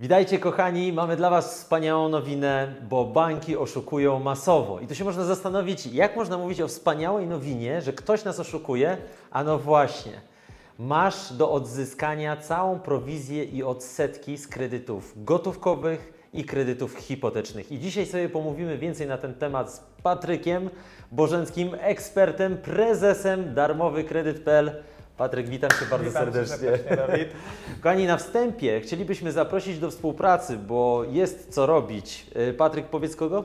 Witajcie kochani, mamy dla Was wspaniałą nowinę, bo banki oszukują masowo. I tu się można zastanowić, jak można mówić o wspaniałej nowinie, że ktoś nas oszukuje? A no właśnie, masz do odzyskania całą prowizję i odsetki z kredytów gotówkowych i kredytów hipotecznych. I dzisiaj sobie pomówimy więcej na ten temat z Patrykiem Bożenskim, ekspertem, prezesem darmowy kredyt.pl. Patryk, witam Cię bardzo Witam serdecznie. serdecznie, Dawid. Kochani, na wstępie chcielibyśmy zaprosić do współpracy, bo jest co robić. Y, Patryk, powiedz kogo?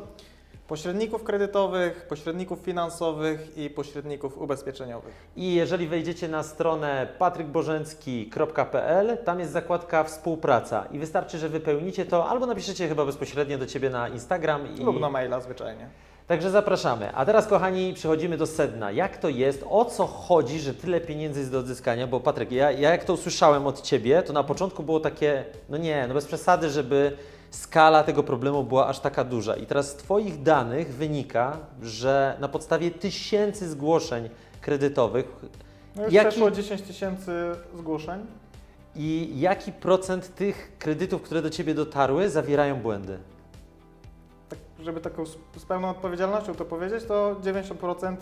Pośredników kredytowych, pośredników finansowych i pośredników ubezpieczeniowych. I jeżeli wejdziecie na stronę patrykbożencki.pl, tam jest zakładka współpraca i wystarczy, że wypełnicie to albo napiszecie chyba bezpośrednio do Ciebie na Instagram. I... Lub na maila zwyczajnie. Także zapraszamy. A teraz, kochani, przechodzimy do sedna. Jak to jest? O co chodzi, że tyle pieniędzy jest do odzyskania? Bo Patryk, ja, ja jak to usłyszałem od Ciebie, to na początku było takie, no nie, no bez przesady, żeby skala tego problemu była aż taka duża. I teraz z Twoich danych wynika, że na podstawie tysięcy zgłoszeń kredytowych No już Jaki- przeszło 10 tysięcy zgłoszeń. i jaki procent tych kredytów, które do Ciebie dotarły, zawierają błędy? Tak, żeby taką z, z pełną odpowiedzialnością to powiedzieć, to 90%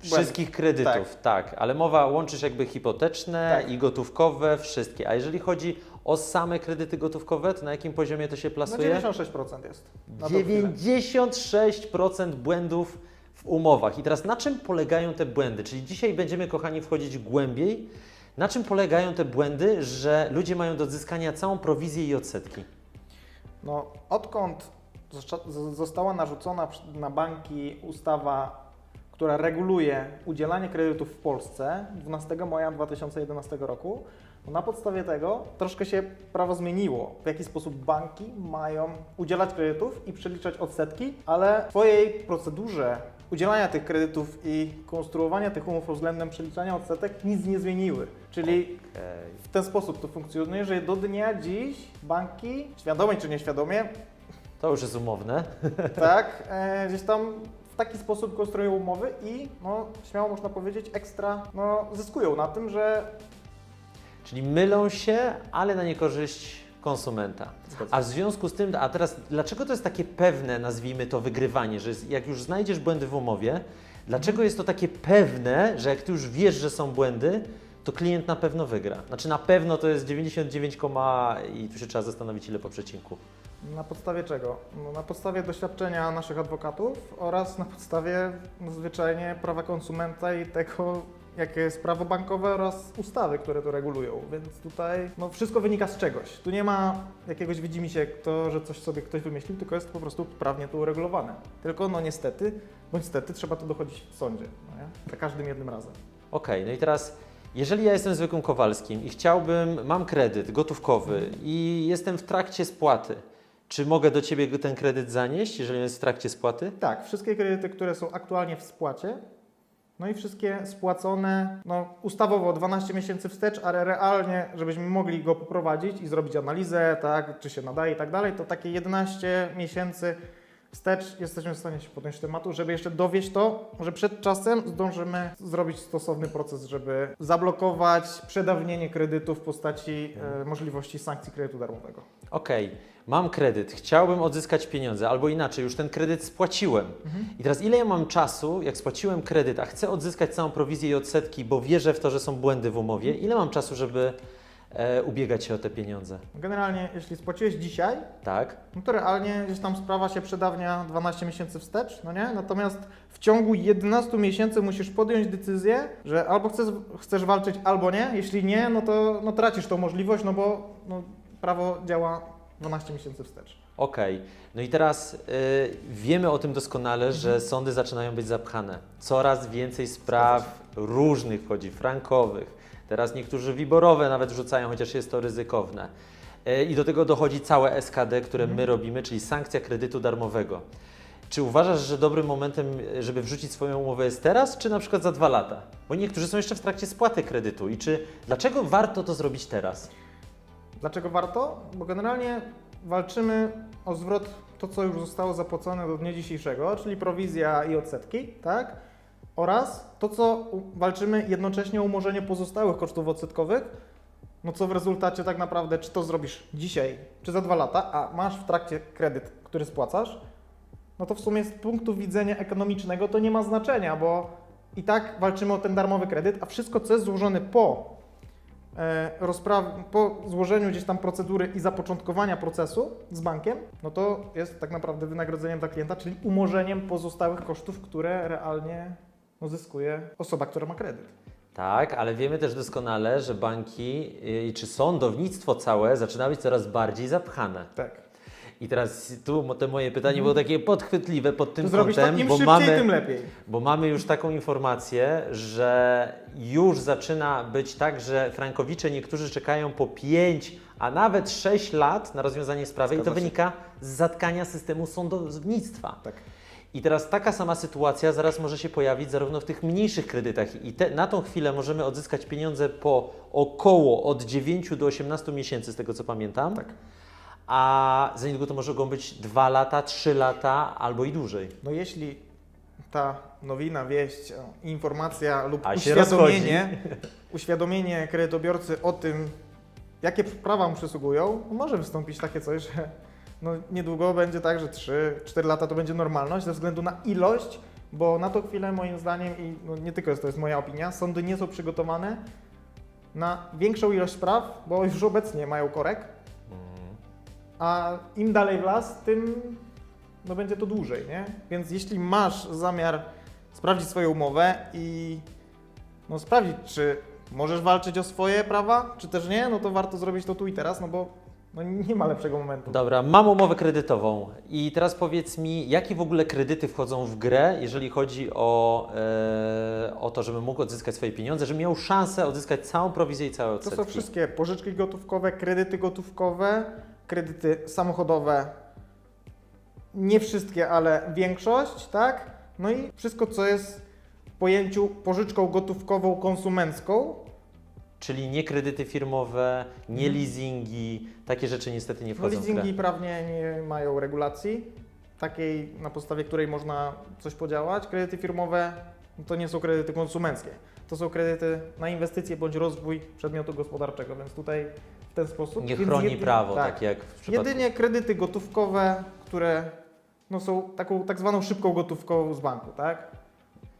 Wszystkich kredytów, tak. ale mowa łączysz jakby hipoteczne Tak. i gotówkowe, wszystkie. A jeżeli chodzi o same kredyty gotówkowe, to na jakim poziomie to się no plasuje? 96% jest. Na tą chwilę. 96% błędów w umowach. I teraz na czym polegają te błędy? Czyli dzisiaj będziemy, kochani, wchodzić głębiej. Na czym polegają te błędy, że ludzie mają do odzyskania całą prowizję i odsetki? No, odkąd została narzucona na banki ustawa, która reguluje udzielanie kredytów w Polsce 12 maja 2011 roku, to na podstawie tego troszkę się prawo zmieniło, w jaki sposób banki mają udzielać kredytów i przeliczać odsetki, ale w swojej procedurze udzielania tych kredytów i konstruowania tych umów względem przeliczania odsetek nic nie zmieniły. Czyli w ten sposób to funkcjonuje, że do dnia dziś banki, świadomie czy nieświadomie, To już jest umowne. tak, e, gdzieś tam w taki sposób konstruują umowy i no, śmiało można powiedzieć ekstra no, zyskują na tym, że Czyli mylą się, ale na niekorzyść konsumenta. A w związku z tym, a teraz dlaczego to jest takie pewne, nazwijmy to, wygrywanie, że jest- jak już znajdziesz błędy w umowie, dlaczego jest to takie pewne, że jak ty już wiesz, że są błędy, to klient na pewno wygra? Znaczy na pewno to jest 99, i tu się trzeba zastanowić ile po przecinku. Na podstawie czego? No, na podstawie doświadczenia naszych adwokatów oraz na podstawie no, zwyczajnie prawa konsumenta i tego, jakie jest prawo bankowe oraz ustawy, które to regulują. Więc tutaj no, wszystko wynika z czegoś. Tu nie ma jakiegoś widzimisię, to, że coś sobie ktoś wymyślił, tylko jest po prostu prawnie to uregulowane. Tylko no niestety, bądź stety trzeba to dochodzić w sądzie. No, nie? Za każdym jednym razem. Okej, no i teraz, jeżeli ja jestem zwykłym Kowalskim i chciałbym, mam kredyt gotówkowy i jestem w trakcie spłaty, czy mogę do Ciebie ten kredyt zanieść, jeżeli jest w trakcie spłaty? Tak, wszystkie kredyty, które są aktualnie w spłacie, no i wszystkie spłacone, no ustawowo 12 miesięcy wstecz, ale realnie, żebyśmy mogli go poprowadzić i zrobić analizę, tak, czy się nadaje i tak dalej, to takie 11 miesięcy wstecz jesteśmy w stanie się podjąć tematu, żeby jeszcze dowieść to, że przed czasem zdążymy zrobić stosowny proces, żeby zablokować przedawnienie kredytu w postaci e, możliwości sankcji kredytu darmowego. Okej, mam kredyt, chciałbym odzyskać pieniądze, albo inaczej, już ten kredyt spłaciłem. I teraz ile ja mam czasu, jak spłaciłem kredyt, a chcę odzyskać całą prowizję i odsetki, bo wierzę w to, że są błędy w umowie, ile mam czasu, żeby e, ubiegać się o te pieniądze? Generalnie, jeśli spłaciłeś dzisiaj, Tak? No to realnie gdzieś tam sprawa się przedawnia 12 miesięcy wstecz, no nie? Natomiast w ciągu 11 miesięcy musisz podjąć decyzję, że albo chcesz, chcesz walczyć, albo nie. Jeśli nie, no to no tracisz tą możliwość, no bo no, prawo działa 12 miesięcy wstecz. Okej, no i teraz y, wiemy o tym doskonale, że sądy zaczynają być zapchane. Coraz więcej spraw różnych wchodzi, frankowych. Teraz niektórzy wiborowe nawet wrzucają, chociaż jest to ryzykowne. Y, I do tego dochodzi całe SKD, które my robimy, czyli sankcja kredytu darmowego. Czy uważasz, że dobrym momentem, żeby wrzucić swoją umowę jest teraz, czy na przykład za dwa lata? Bo niektórzy są jeszcze w trakcie spłaty kredytu. I czy dlaczego warto to zrobić teraz? Dlaczego warto? Bo generalnie walczymy o zwrot to, co już zostało zapłacone do dnia dzisiejszego, czyli prowizja i odsetki, tak? Oraz to, co walczymy jednocześnie o umorzenie pozostałych kosztów odsetkowych, no co w rezultacie tak naprawdę, czy to zrobisz dzisiaj, czy za dwa lata, a masz w trakcie kredyt, który spłacasz, no to w sumie z punktu widzenia ekonomicznego to nie ma znaczenia, bo i tak walczymy o ten darmowy kredyt, a wszystko, co jest złożone po, e, rozpraw- po złożeniu gdzieś tam procedury i zapoczątkowania procesu z bankiem, no to jest tak naprawdę wynagrodzeniem dla klienta, czyli umorzeniem pozostałych kosztów, które realnie no, zyskuje osoba, która ma kredyt. Tak, ale wiemy też doskonale, że banki y, czy sądownictwo całe zaczyna być coraz bardziej zapchane. Tak. I teraz tu to moje pytanie było takie podchwytliwe pod tym zrobić kątem, im bo mamy, tym lepiej. bo mamy już taką informację, że już zaczyna być tak, że frankowicze niektórzy czekają po 5, a nawet 6 lat na rozwiązanie sprawy i to Zgadza się. wynika z zatkania systemu sądownictwa. Tak. I teraz taka sama sytuacja zaraz może się pojawić zarówno w tych mniejszych kredytach i te, na tą chwilę możemy odzyskać pieniądze po około od 9 do 18 miesięcy, z tego co pamiętam. Tak. A za niedługo to mogą być 2 lata, 3 lata albo i dłużej. No jeśli ta nowina, wieść, informacja lub A uświadomienie, uświadomienie kredytobiorcy o tym, jakie prawa mu przysługują, może wystąpić takie coś, że no niedługo będzie tak, że 3-4 lata to będzie normalność ze względu na ilość, bo na tą chwilę moim zdaniem i no nie tylko jest to jest moja opinia, sądy nie są przygotowane na większą ilość spraw, bo już obecnie mają korek, a im dalej w las, tym no będzie to dłużej, nie? Więc jeśli masz zamiar sprawdzić swoją umowę i no sprawdzić, czy możesz walczyć o swoje prawa, czy też nie, no to warto zrobić to tu i teraz, no bo no nie ma lepszego momentu. Dobra, mam umowę kredytową i teraz powiedz mi, jakie w ogóle kredyty wchodzą w grę, jeżeli chodzi o, e, o to, żebym mógł odzyskać swoje pieniądze, żebym miał szansę odzyskać całą prowizję i całe To odsetki. są wszystkie pożyczki gotówkowe, kredyty gotówkowe, kredyty samochodowe. Nie wszystkie, ale większość, tak? No i wszystko, co jest w pojęciu pożyczką gotówkową konsumencką, Czyli nie kredyty firmowe, nie Mhm. leasingi, takie rzeczy niestety nie No, wchodzą w grę. leasingi prawnie nie mają regulacji, takiej na podstawie której można coś podziałać. Kredyty firmowe to nie są kredyty konsumenckie. To są kredyty na inwestycje bądź rozwój przedmiotu gospodarczego, więc tutaj w ten sposób. Nie Więc chroni prawo, tak. tak jak w przypadku... Jedynie kredyty gotówkowe, które no, są taką tak zwaną szybką gotówką z banku, tak?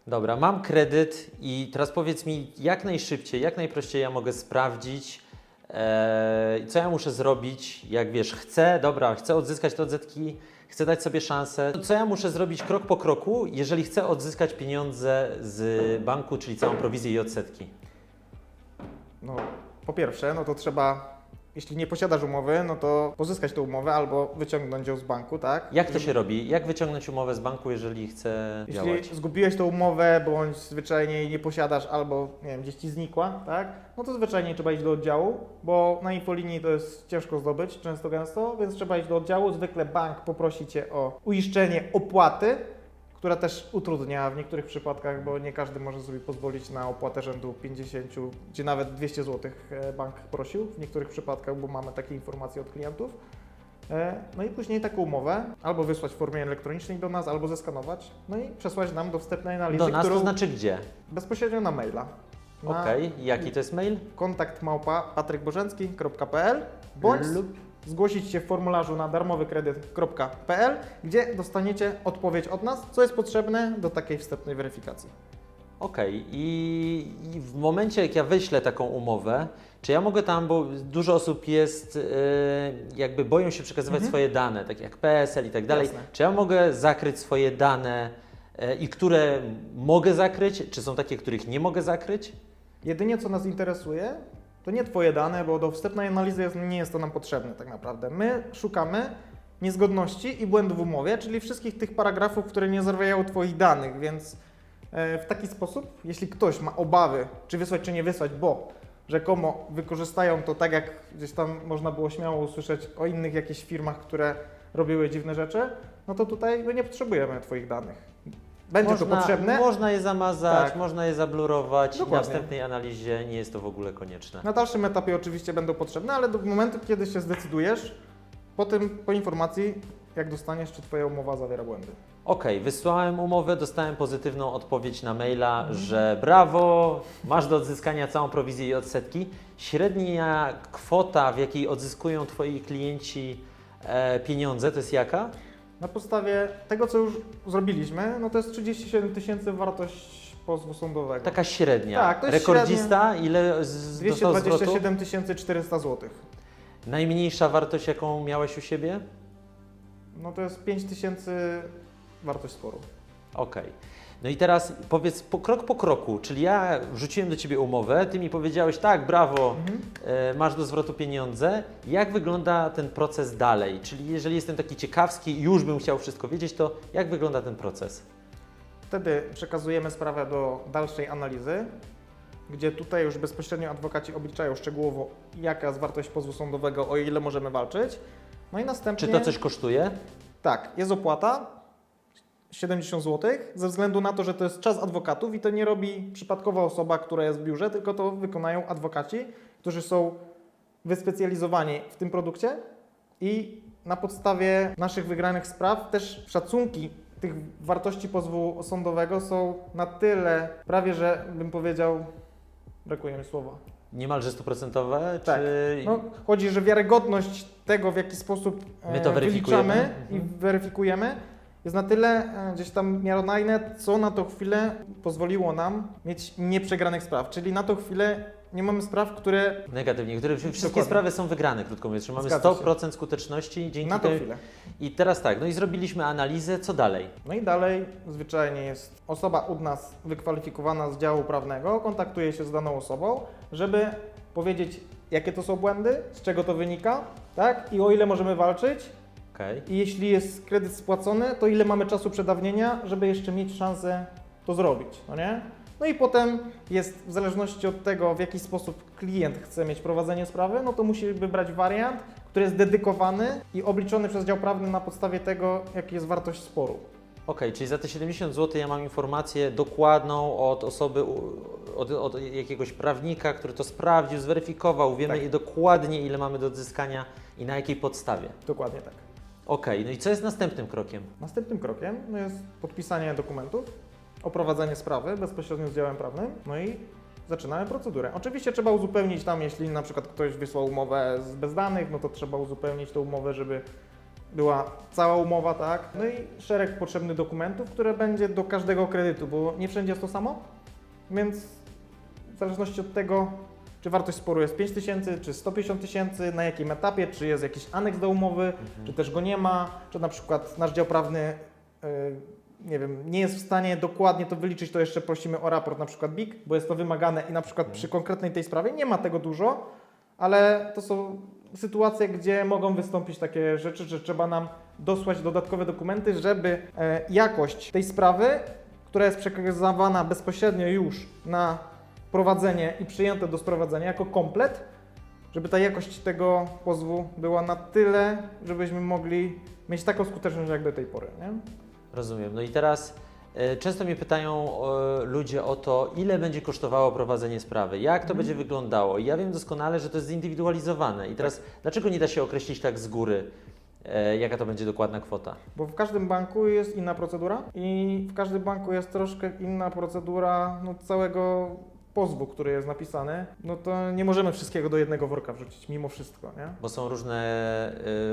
Dobra, mam kredyt i teraz powiedz mi, jak najszybciej, jak najprościej ja mogę sprawdzić, e, co ja muszę zrobić, jak wiesz, chcę, dobra, chcę odzyskać te odzetki, chcę dać sobie szansę. Co ja muszę zrobić krok po kroku, jeżeli chcę odzyskać pieniądze z banku, czyli całą prowizję i odsetki? No, po pierwsze, no to trzeba, jeśli nie posiadasz umowy, no to pozyskać tę umowę albo wyciągnąć ją z banku, tak? Jak to się robi? Jak wyciągnąć umowę z banku, jeżeli chcę Jeśli działać? zgubiłeś tą umowę, bądź zwyczajnie jej nie posiadasz, albo nie wiem, gdzieś ci znikła, tak? No to zwyczajnie trzeba iść do oddziału, bo na infolinii to jest ciężko zdobyć, często gęsto, więc trzeba iść do oddziału. Zwykle bank poprosi cię o uiszczenie opłaty, która też utrudnia w niektórych przypadkach, bo nie każdy może sobie pozwolić na opłatę rzędu 50 czy nawet 200 zł bank prosił w niektórych przypadkach, bo mamy takie informacje od klientów. E, No i później taką umowę albo wysłać w formie elektronicznej do nas, albo zeskanować, no i przesłać nam do wstępnej analizy, Do nas którą to znaczy gdzie? bezpośrednio na maila. Okej, jaki to jest mail? kontakt małpa patrykbożencki.pl bądź Lub zgłosić się w formularzu na darmowykredyt.pl, gdzie dostaniecie odpowiedź od nas, co jest potrzebne do takiej wstępnej weryfikacji. Okej, I, i w momencie, jak ja wyślę taką umowę, czy ja mogę tam, bo dużo osób jest, e, jakby boją się przekazywać Mhm. swoje dane, tak jak PSL i tak dalej, Jasne. czy ja mogę zakryć swoje dane e, i które mogę zakryć, czy są takie, których nie mogę zakryć? Jedynie co nas interesuje, to nie Twoje dane, bo do wstępnej analizy jest, nie jest to nam potrzebne tak naprawdę. My szukamy niezgodności i błędów w umowie, czyli wszystkich tych paragrafów, które nie zawierają Twoich danych, więc e, w taki sposób, jeśli ktoś ma obawy, czy wysłać, czy nie wysłać, bo rzekomo wykorzystają to tak, jak gdzieś tam można było śmiało usłyszeć o innych jakichś firmach, które robiły dziwne rzeczy, no to tutaj nie potrzebujemy Twoich danych. Będzie można, to potrzebne, Można je zamazać, Tak. można je zablurować. Dokładnie. Na wstępnej analizie nie jest to w ogóle konieczne. Na dalszym etapie oczywiście będą potrzebne, ale do momentu, kiedy się zdecydujesz, po tym, po informacji, jak dostaniesz, czy Twoja umowa zawiera błędy. Okej, wysłałem umowę, dostałem pozytywną odpowiedź na maila, że brawo, masz do odzyskania całą prowizję i odsetki. Średnia kwota, w jakiej odzyskują Twoi klienci e, pieniądze, to jest jaka? Na podstawie tego, co już zrobiliśmy, no to jest 37 tysięcy wartość pozwu sądowego. Taka średnia. Tak, to jest Rekordzista, ile z, z dostał zwrotu? 227 400 zł. Najmniejsza wartość, jaką miałeś u siebie? No to jest 5 tysięcy wartość sporu. Okej. No i teraz powiedz po, krok po kroku, czyli ja wrzuciłem do Ciebie umowę, Ty mi powiedziałeś, tak, brawo, Mhm. e, masz do zwrotu pieniądze. Jak wygląda ten proces dalej? Czyli jeżeli jestem taki ciekawski i już bym chciał wszystko wiedzieć, to jak wygląda ten proces? Wtedy przekazujemy sprawę do dalszej analizy, gdzie tutaj już bezpośrednio adwokaci obliczają szczegółowo, jaka jest wartość pozwu sądowego, o ile możemy walczyć. No i następnie... Czy to coś kosztuje? Tak, jest opłata 70 zł, ze względu na to, że to jest czas adwokatów i to nie robi przypadkowa osoba, która jest w biurze, tylko to wykonają adwokaci, którzy są wyspecjalizowani w tym produkcie i na podstawie naszych wygranych spraw też szacunki tych wartości pozwu sądowego są na tyle, prawie że bym powiedział, brakuje mi słowa. Niemalże stuprocentowe? Tak. Czy... No, chodzi, że wiarygodność tego, w jaki sposób My to e, weryfikujemy. wyliczamy i weryfikujemy, jest na tyle e, gdzieś tam miarodajne, co na tą chwilę pozwoliło nam mieć nieprzegranych spraw. Czyli na tą chwilę nie mamy spraw, które Negatywnie, które wszystkie Dokładnie. sprawy są wygrane, krótko mówiąc, mamy Zgadza 100% skuteczności dzięki na tą tej... chwilę. I teraz tak, no i zrobiliśmy analizę, co dalej? No i dalej zwyczajnie jest osoba od nas wykwalifikowana z działu prawnego, kontaktuje się z daną osobą, żeby powiedzieć, jakie to są błędy, z czego to wynika, tak? I o ile możemy walczyć, Okej. I jeśli jest kredyt spłacony, to ile mamy czasu przedawnienia, żeby jeszcze mieć szansę to zrobić, no nie? No i potem jest, w zależności od tego, w jaki sposób klient chce mieć prowadzenie sprawy, no to musi wybrać wariant, który jest dedykowany i obliczony przez dział prawny na podstawie tego, jaka jest wartość sporu. Okej, czyli za te 70 zł ja mam informację dokładną od osoby, od, od jakiegoś prawnika, który to sprawdził, zweryfikował, wiemy Tak. dokładnie ile mamy do odzyskania i na jakiej podstawie. Dokładnie tak. Okej, no i co jest następnym krokiem? Następnym krokiem no jest podpisanie dokumentów, oprowadzenie sprawy bezpośrednio z działem prawnym, no i zaczynamy procedurę. Oczywiście trzeba uzupełnić tam, jeśli na przykład ktoś wysłał umowę z bez danych, no to trzeba uzupełnić tę umowę, żeby była cała umowa, tak? No i szereg potrzebnych dokumentów, które będzie do każdego kredytu, bo nie wszędzie jest to samo, więc w zależności od tego, czy wartość sporu jest 5 tysięcy, czy 150 tysięcy, na jakim etapie, czy jest jakiś aneks do umowy, czy też go nie ma, czy na przykład nasz dział prawny, yy, nie wiem, nie jest w stanie dokładnie to wyliczyć, to jeszcze prosimy o raport na przykład BIG, bo jest to wymagane i na przykład przy konkretnej tej sprawie nie ma tego dużo, ale to są sytuacje, gdzie mogą wystąpić takie rzeczy, że trzeba nam dosłać dodatkowe dokumenty, żeby e, jakość tej sprawy, która jest przekazywana bezpośrednio już na prowadzenie i przyjęte do sprowadzenia jako komplet, żeby ta jakość tego pozwu była na tyle, żebyśmy mogli mieć taką skuteczność jak do tej pory. Nie? Rozumiem. No i teraz e, często mnie pytają e, ludzie o to, ile będzie kosztowało prowadzenie sprawy, jak to Mhm. będzie wyglądało. I ja wiem doskonale, że to jest zindywidualizowane. I teraz dlaczego nie da się określić tak z góry, e, jaka to będzie dokładna kwota? Bo w każdym banku jest inna procedura i w każdym banku jest troszkę inna procedura no, całego pozwu, który jest napisany. No to nie możemy wszystkiego do jednego worka wrzucić, mimo wszystko, nie? Bo są różne,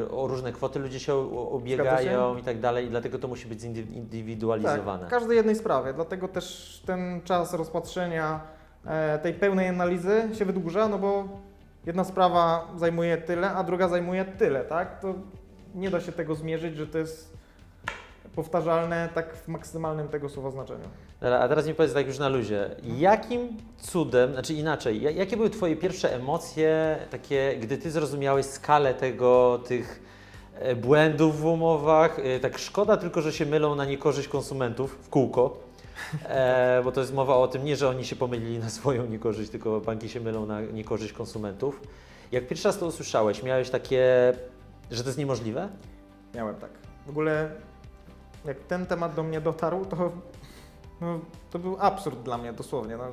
e, o różne kwoty ludzie się ubiegają i tak dalej, i dlatego to musi być zindywidualizowane. Tak, w każdej jednej sprawie, dlatego też ten czas rozpatrzenia e, tej pełnej analizy się wydłuża, no bo jedna sprawa zajmuje tyle, a druga zajmuje tyle, tak? To nie da się tego zmierzyć, że to jest powtarzalne tak w maksymalnym tego słowa znaczeniu. A teraz mi powiedz tak już na luzie, jakim cudem, znaczy inaczej, ja- jakie były Twoje pierwsze emocje, takie, gdy Ty zrozumiałeś skalę tego, tych e, błędów w umowach, e, tak szkoda tylko, że się mylą na niekorzyść konsumentów w kółko, e, bo to jest mowa o tym, nie, że oni się pomylili na swoją niekorzyść, tylko banki się mylą na niekorzyść konsumentów. Jak pierwszy raz to usłyszałeś, miałeś takie, że to jest niemożliwe? Miałem tak. W ogóle jak ten temat do mnie dotarł, to, no, to był absurd dla mnie dosłownie. No.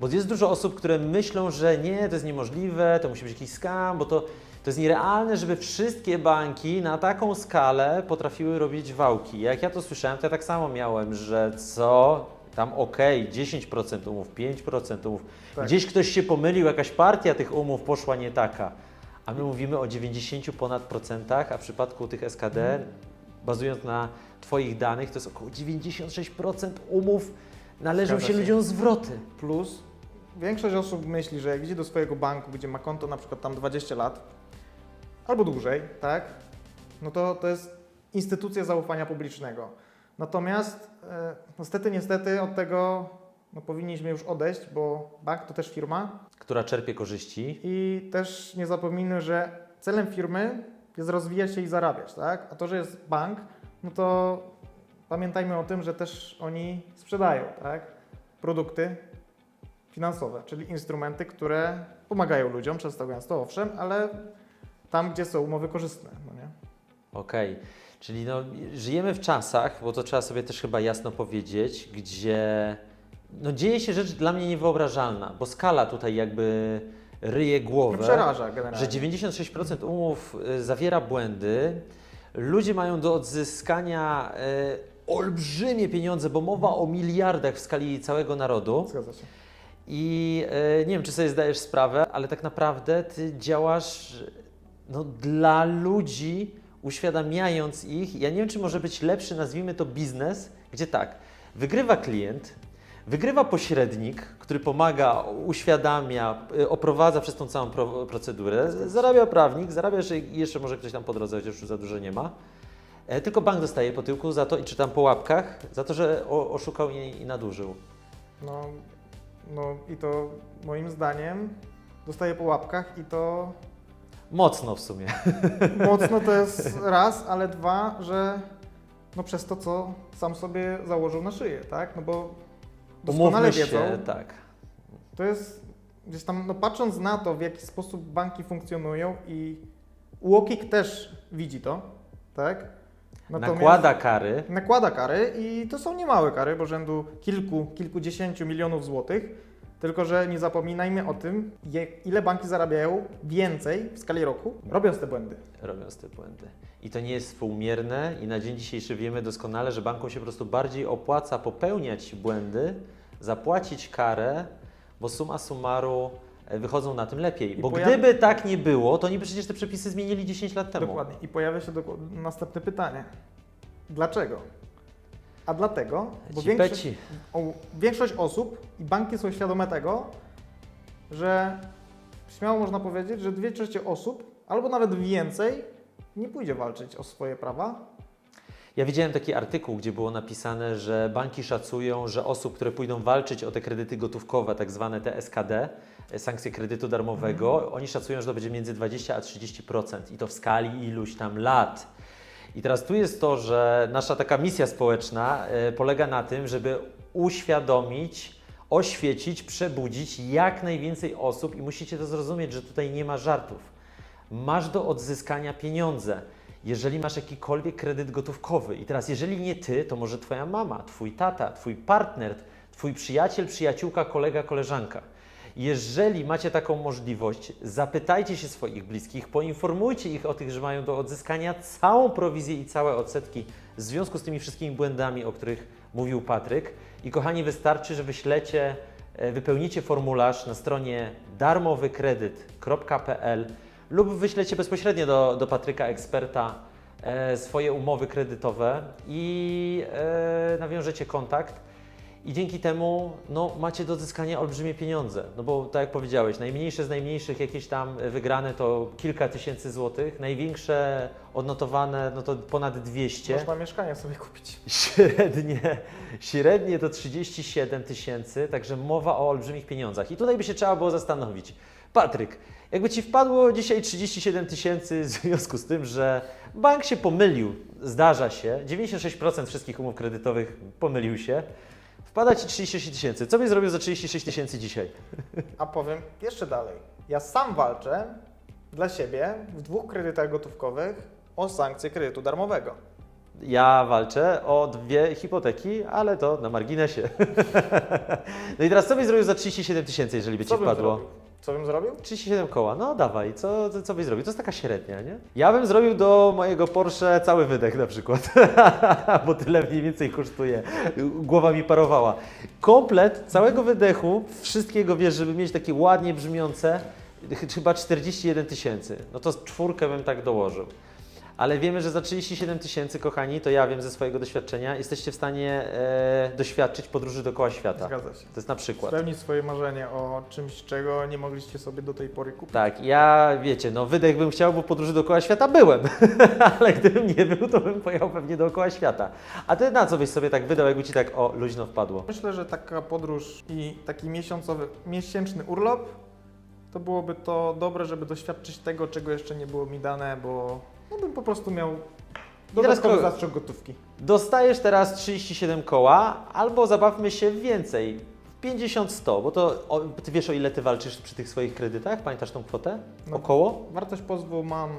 Bo jest dużo osób, które myślą, że nie, to jest niemożliwe, to musi być jakiś skam, bo to, To jest nierealne, żeby wszystkie banki na taką skalę potrafiły robić wałki. Jak ja to słyszałem, to ja tak samo miałem, że co tam okej, 10% umów, 5% umów. Tak. Gdzieś ktoś się pomylił, jakaś partia tych umów poszła nie taka. A my mówimy o 90 ponad procentach, a w przypadku tych SKD, Mhm. bazując na Twoich danych, to jest około 96% umów należą Zgadza się się. ludziom zwroty. Plus większość osób myśli, że jak idzie do swojego banku, gdzie ma konto na przykład tam 20 lat albo dłużej, tak? No to to jest instytucja zaufania publicznego. Natomiast e, niestety, niestety od tego no, powinniśmy już odejść, bo bank to też firma która czerpie korzyści. i też nie zapomnijmy, że celem firmy jest rozwijać się i zarabiać, tak? A to, że jest bank, no to pamiętajmy o tym, że też oni sprzedają, tak? Produkty finansowe, czyli instrumenty, które pomagają ludziom, często gęsto owszem, ale tam, gdzie są umowy korzystne, no nie? Okej, czyli no, żyjemy w czasach, bo to trzeba sobie też chyba jasno powiedzieć, gdzie no, dzieje się rzecz dla mnie niewyobrażalna, bo skala tutaj jakby ryje No głowę. przeraża generalnie. że 96% umów y, zawiera błędy. Ludzie mają do odzyskania y, olbrzymie pieniądze, bo mowa o miliardach w skali całego narodu. Zgadza się. I e, nie wiem, czy sobie zdajesz sprawę, ale tak naprawdę ty działasz no, dla ludzi, uświadamiając ich. Ja nie wiem, czy może być lepszy, nazwijmy to biznes, gdzie tak, wygrywa klient, wygrywa pośrednik, który pomaga, uświadamia, y, oprowadza przez tą całą pro, procedurę, zarabia prawnik, zarabia jeszcze, jeszcze może ktoś tam po drodze, chociaż już za dużo nie ma. E, Tylko bank dostaje po tyłku za to, i czy tam po łapkach, za to, że oszukał i, i nadużył. No, no i to moim zdaniem dostaje po łapkach i to Mocno w sumie. Mocno to jest raz, ale dwa, że no przez to, co sam sobie założył na szyję, tak? No bo doskonale Umówmy wiedzą, się, tak. to jest gdzieś tam, no patrząc na to, w jaki sposób banki funkcjonują i UOKiK też widzi to, tak? Nakłada kary. nakłada kary i to są niemałe kary, bo rzędu kilku, kilkudziesięciu milionów złotych, tylko że nie zapominajmy o tym, ile banki zarabiają więcej w skali roku, robiąc te błędy. robiąc te błędy. I to nie jest współmierne i na dzień dzisiejszy wiemy doskonale, że bankom się po prostu bardziej opłaca popełniać błędy, zapłacić karę, bo summa summarum e, wychodzą na tym lepiej. I Bo pojawi- gdyby tak nie było, to oni by przecież te przepisy zmienili 10 lat temu. Dokładnie. I pojawia się doko- następne pytanie. Dlaczego? A dlatego, bo Ci większość, peci. o, większość osób i banki są świadome tego, że śmiało można powiedzieć, że dwie trzecie osób, albo nawet więcej, nie pójdzie walczyć o swoje prawa. Ja widziałem taki artykuł, gdzie było napisane, że banki szacują, że osób, które pójdą walczyć o te kredyty gotówkowe, tak zwane te SKD, e, sankcje kredytu darmowego, oni szacują, że to będzie między 20 a 30% i to w skali iluś tam lat. I teraz tu jest to, że nasza taka misja społeczna e, polega na tym, żeby uświadomić, oświecić, przebudzić jak najwięcej osób i musicie to zrozumieć, że tutaj nie ma żartów. Masz do odzyskania pieniądze. Jeżeli masz jakikolwiek kredyt gotówkowy i teraz jeżeli nie ty, to może twoja mama, twój tata, twój partner, twój przyjaciel, przyjaciółka, kolega, koleżanka. Jeżeli macie taką możliwość, zapytajcie się swoich bliskich, poinformujcie ich o tych, że mają do odzyskania całą prowizję i całe odsetki w związku z tymi wszystkimi błędami, o których mówił Patryk. I kochani, wystarczy, że wyślecie, e, wypełnicie formularz na stronie darmowykredyt.pl lub wyślecie bezpośrednio do, do Patryka Eksperta e, swoje umowy kredytowe i e, nawiążecie kontakt. I dzięki temu no, macie do odzyskania olbrzymie pieniądze. No bo tak jak powiedziałeś, najmniejsze z najmniejszych jakieś tam wygrane to kilka tysięcy złotych, największe odnotowane no to ponad 200. Można mieszkanie sobie kupić. Średnie, średnie to 37 tysięcy, także mowa o olbrzymich pieniądzach. I tutaj by się trzeba było zastanowić. Patryk, jakby Ci wpadło dzisiaj 37 tysięcy w związku z tym, że bank się pomylił, zdarza się, 96% wszystkich umów kredytowych pomylił się, wpada Ci 36 tysięcy. Co byś zrobił za 36 tysięcy dzisiaj? A powiem jeszcze dalej. Ja sam walczę dla siebie w dwóch kredytach gotówkowych o sankcje kredytu darmowego. Ja walczę o dwie hipoteki, ale to na marginesie. No i teraz co byś zrobił za 37 tysięcy, jeżeli by Ci Co bym wpadło? zrobił? Co bym zrobił? 37 koła, no dawaj, co, co, co byś zrobił? To jest taka średnia, nie? Ja bym zrobił do mojego Porsche cały wydech na przykład, bo tyle mniej więcej kosztuje. Głowa mi parowała. Komplet całego wydechu, wszystkiego wiesz, żeby mieć takie ładnie brzmiące, ch- chyba 41 tysięcy. No to czwórkę bym tak dołożył. Ale wiemy, że za 37 tysięcy, kochani, to ja wiem ze swojego doświadczenia, jesteście w stanie e, doświadczyć podróży dookoła świata. Zgadza się. To jest na przykład. Spełnić swoje marzenie o czymś, czego nie mogliście sobie do tej pory kupić. Tak, ja wiecie, no wydech bym chciał, bo podróży dookoła świata byłem, ale gdybym nie był, to bym pojechał pewnie dookoła świata. A ty na co byś sobie tak wydał, jakby ci tak o luźno wpadło? Myślę, że taka podróż i taki miesiącowy, miesięczny urlop to byłoby to dobre, żeby doświadczyć tego, czego jeszcze nie było mi dane, bo bym po prostu miał dodatkowy ko- zastrzyk gotówki. Dostajesz teraz 37 koła, albo zabawmy się więcej, 50-100, bo to o, ty wiesz o ile ty walczysz przy tych swoich kredytach? Pamiętasz tą kwotę? No. Około? Wartość pozwu mam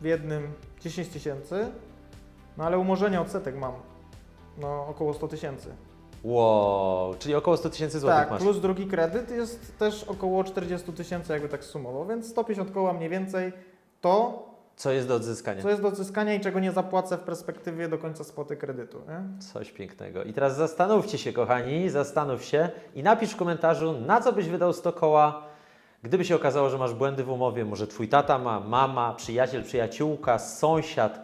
w jednym 10 tysięcy, no ale umorzenia odsetek mam no około 100 tysięcy. Wow, czyli około 100 tysięcy złotych Tak, masz. plus drugi kredyt jest też około 40 tysięcy, jakby tak sumował, więc 150 koła mniej więcej to, Co jest do odzyskania? co jest do odzyskania i czego nie zapłacę w perspektywie do końca spłaty kredytu. Nie? Coś pięknego. I teraz zastanówcie się, kochani, zastanów się i napisz w komentarzu, na co byś wydał 100 koła, gdyby się okazało, że masz błędy w umowie. Może twój tata ma, mama, przyjaciel, przyjaciółka, sąsiad.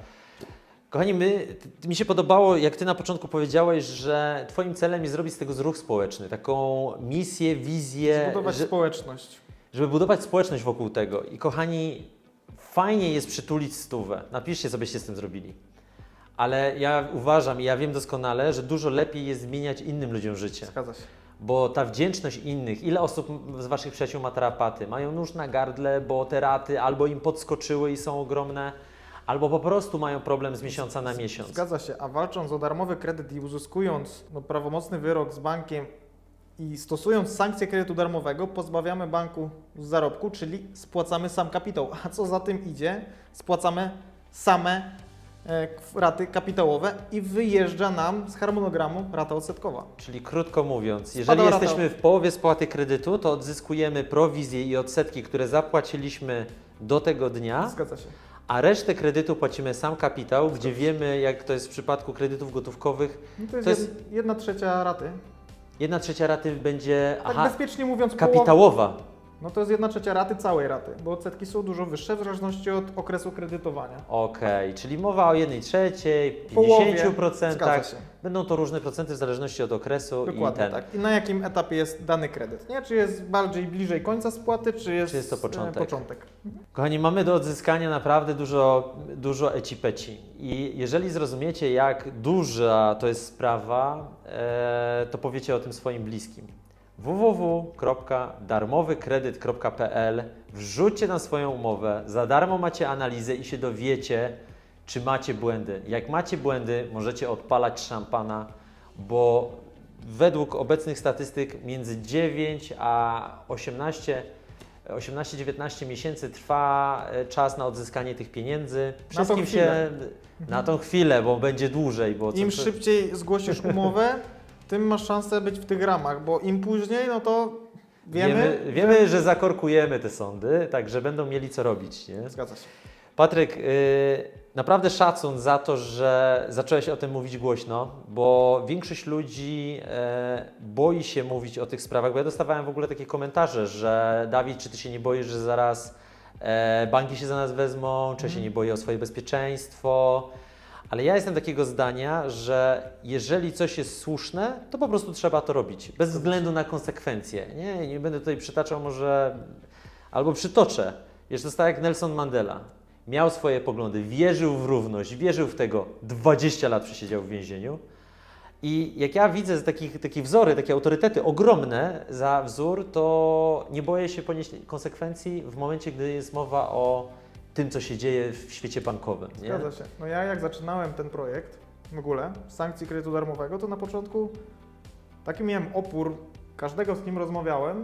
Kochani, my, mi się podobało, jak ty na początku powiedziałeś, że twoim celem jest zrobić z tego zruch społeczny, taką misję, wizję, Zbudować że, społeczność. żeby budować społeczność wokół tego. I kochani, fajnie jest przytulić stówę. Napiszcie, co byście z tym zrobili. Ale ja uważam i ja wiem doskonale, że dużo lepiej jest zmieniać innym ludziom życie. Zgadza się. Bo ta wdzięczność innych, ile osób z Waszych przyjaciół ma tarapaty? Mają nóż na gardle, bo te raty albo im podskoczyły i są ogromne, albo po prostu mają problem z miesiąca na miesiąc. Zgadza się, a walcząc o darmowy kredyt i uzyskując no, prawomocny wyrok z bankiem i stosując sankcję kredytu darmowego, pozbawiamy banku zarobku, czyli spłacamy sam kapitał. A co za tym idzie? Spłacamy same e, raty kapitałowe i wyjeżdża nam z harmonogramu rata odsetkowa. Czyli krótko mówiąc, jeżeli Spada rata. jesteśmy w połowie spłaty kredytu, to odzyskujemy prowizje i odsetki, które zapłaciliśmy do tego dnia, Zgadza się. a resztę kredytu płacimy sam kapitał, gdzie wiemy, jak to jest w przypadku kredytów gotówkowych, No to jest, To jest- jed- jedna trzecia raty. Jedna trzecia raty będzie Tak aha, bezpiecznie mówiąc, połowa- kapitałowa. No to jest jedna trzecia raty całej raty, bo odsetki są dużo wyższe w zależności od okresu kredytowania. Okej, czyli mowa o 1 trzeciej, Połowie. 50%. Zgadza się. Będą to różne procenty w zależności od okresu i Dokładnie ten. tak. I na jakim etapie jest dany kredyt? Nie? Czy jest bardziej bliżej końca spłaty, czy jest, Czy jest to e, początek? początek? Kochani, mamy do odzyskania naprawdę dużo, dużo eci-peci. I jeżeli zrozumiecie, jak duża to jest sprawa, e, to powiecie o tym swoim bliskim. www.darmowykredyt.pl Wrzućcie na swoją umowę, za darmo macie analizę i się dowiecie, czy macie błędy. Jak macie błędy, możecie odpalać szampana, bo według obecnych statystyk między 9 a 18 18-19 miesięcy trwa e, czas na odzyskanie tych pieniędzy. tą Wszystkim się na tą chwilę, bo będzie dłużej. Bo Im co- szybciej zgłosisz umowę, tym masz szansę być w tych ramach, bo im później, no to wiemy. wiemy, wiemy, że zakorkujemy te sądy, także będą mieli co robić. Nie? Zgadza się. Patryk, yy, naprawdę szacun za to, że zacząłeś o tym mówić głośno, bo większość ludzi e, boi się mówić o tych sprawach, bo ja dostawałem w ogóle takie komentarze, że Dawid, czy ty się nie boisz, że zaraz e, banki się za nas wezmą, czy się nie boję o swoje bezpieczeństwo. Ale ja jestem takiego zdania, że jeżeli coś jest słuszne, to po prostu trzeba to robić, bez względu na konsekwencje. Nie, nie będę tutaj przytaczał może, albo przytoczę. Wiesz, to jest tak jak Nelson Mandela. Miał swoje poglądy, wierzył w równość, wierzył w tego, 20 lat przesiedział w więzieniu. I jak ja widzę takich, takie wzory, takie autorytety ogromne za wzór, to nie boję się ponieść konsekwencji w momencie, gdy jest mowa o tym, co się dzieje w świecie bankowym. Nie? Zgadza się. No ja jak zaczynałem ten projekt w ogóle, sankcji kredytu darmowego, to na początku taki miałem opór każdego, z kim rozmawiałem.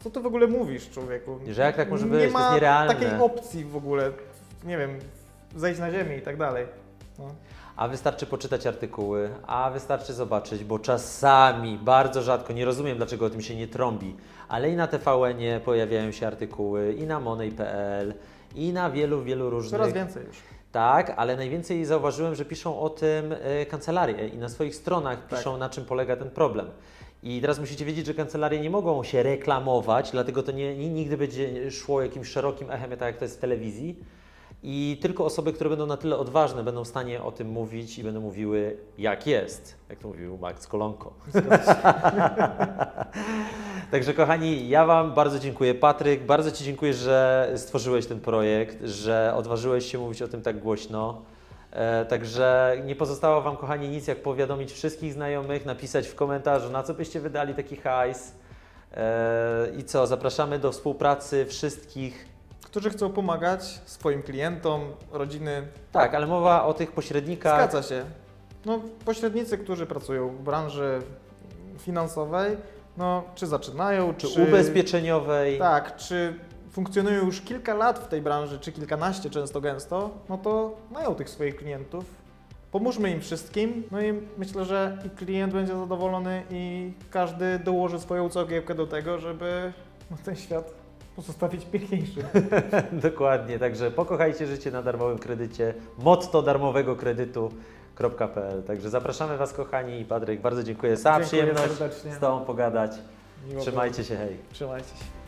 Co ty w ogóle mówisz, człowieku? Że jak tak może być? Nie To jest ma nierealne. takiej opcji w ogóle, nie wiem, zejść na ziemię i tak dalej. No. A wystarczy poczytać artykuły, a wystarczy zobaczyć, bo czasami, bardzo rzadko, nie rozumiem dlaczego o tym się nie trąbi, ale i na TVN-ie pojawiają się artykuły, i na Money.pl, i na wielu, wielu różnych... Coraz więcej już. Tak, ale najwięcej zauważyłem, że piszą o tym e, kancelarie i na swoich stronach Tak. piszą, na czym polega ten problem. I teraz musicie wiedzieć, że kancelarie nie mogą się reklamować, dlatego to nie, nie, nigdy będzie szło jakimś szerokim echem, tak jak to jest w telewizji. I tylko osoby, które będą na tyle odważne, będą w stanie o tym mówić i będą mówiły, jak jest, jak to mówił Max Kolonko. Także kochani, ja Wam bardzo dziękuję. Patryk, bardzo Ci dziękuję, że stworzyłeś ten projekt, że odważyłeś się mówić o tym tak głośno. E, także nie pozostało Wam, kochani, nic jak powiadomić wszystkich znajomych, napisać w komentarzu, na co byście wydali taki hajs. E, I co, zapraszamy do współpracy wszystkich. Którzy chcą pomagać swoim klientom, rodziny. Tak, ale mowa o tych pośrednikach. Zgadza się. No, pośrednicy, którzy pracują w branży finansowej, no, czy zaczynają, Czy ubezpieczeniowej. Tak, czy funkcjonują już kilka lat w tej branży, czy kilkanaście często gęsto, no to mają tych swoich klientów. Pomóżmy im wszystkim, no i myślę, że i klient będzie zadowolony i każdy dołoży swoją cegiełkę do tego, żeby no, ten świat pozostawić piękniejszy. Dokładnie, także pokochajcie życie na darmowym kredycie. Motto darmowego kredytu.pl. Także zapraszamy Was, kochani. I Patryk, bardzo dziękuję za Dziękuję przyjemność serdecznie. z Tobą pogadać. Miło Trzymajcie się, hej. Trzymajcie się.